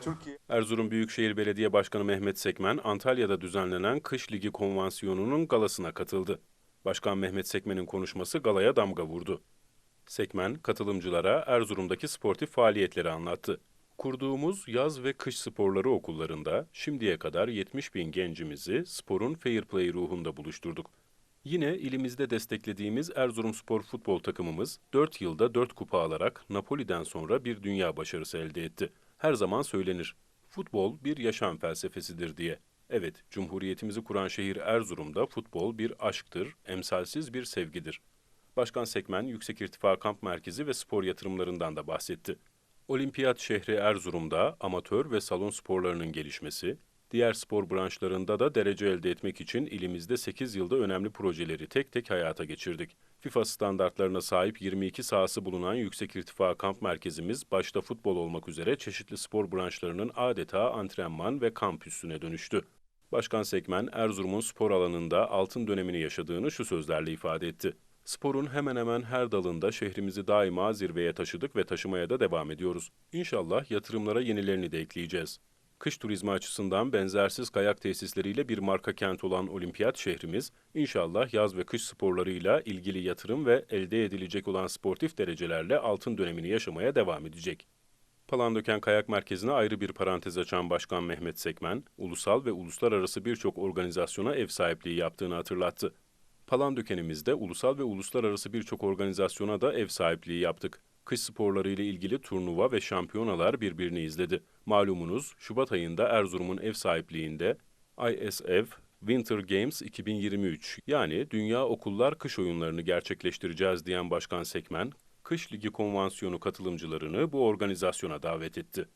Turkey. Erzurum Büyükşehir Belediye Başkanı Mehmet Sekmen, Antalya'da düzenlenen Kış Ligi Konvansiyonu'nun galasına katıldı. Başkan Mehmet Sekmen'in konuşması galaya damga vurdu. Sekmen, katılımcılara Erzurum'daki sportif faaliyetleri anlattı. Kurduğumuz yaz ve kış sporları okullarında şimdiye kadar 70 bin gencimizi sporun fair play ruhunda buluşturduk. Yine ilimizde desteklediğimiz Erzurumspor futbol takımımız 4 yılda 4 kupa alarak Napoli'den sonra bir dünya başarısı elde etti. Her zaman söylenir. Futbol bir yaşam felsefesidir diye. Evet, Cumhuriyetimizi kuran şehir Erzurum'da futbol bir aşktır, emsalsiz bir sevgidir. Başkan Sekmen, Yüksek İrtifa Kamp Merkezi ve spor yatırımlarından da bahsetti. Olimpiyat şehri Erzurum'da amatör ve salon sporlarının gelişmesi, diğer spor branşlarında da derece elde etmek için ilimizde 8 yılda önemli projeleri tek tek hayata geçirdik. FIFA standartlarına sahip 22 sahası bulunan Yüksek İrtifa Kamp Merkezimiz başta futbol olmak üzere çeşitli spor branşlarının adeta antrenman ve kamp üssüne dönüştü. Başkan Sekmen, Erzurum'un spor alanında altın dönemini yaşadığını şu sözlerle ifade etti. Sporun hemen hemen her dalında şehrimizi daima zirveye taşıdık ve taşımaya da devam ediyoruz. İnşallah yatırımlara yenilerini de ekleyeceğiz. Kış turizmi açısından benzersiz kayak tesisleriyle bir marka kent olan olimpiyat şehrimiz, inşallah yaz ve kış sporlarıyla ilgili yatırım ve elde edilecek olan sportif derecelerle altın dönemini yaşamaya devam edecek. Palandöken Kayak Merkezi'ne ayrı bir parantez açan Başkan Mehmet Sekmen, ulusal ve uluslararası birçok organizasyona ev sahipliği yaptığını hatırlattı. Palandöken'imizde ulusal ve uluslararası birçok organizasyona da ev sahipliği yaptık. Kış sporları ile ilgili turnuva ve şampiyonalar birbirini izledi. Malumunuz Şubat ayında Erzurum'un ev sahipliğinde ISF Winter Games 2023 yani Dünya Okullar Kış Oyunlarını gerçekleştireceğiz diyen Başkan Sekmen, Kış Ligi Konvansiyonu katılımcılarını bu organizasyona davet etti.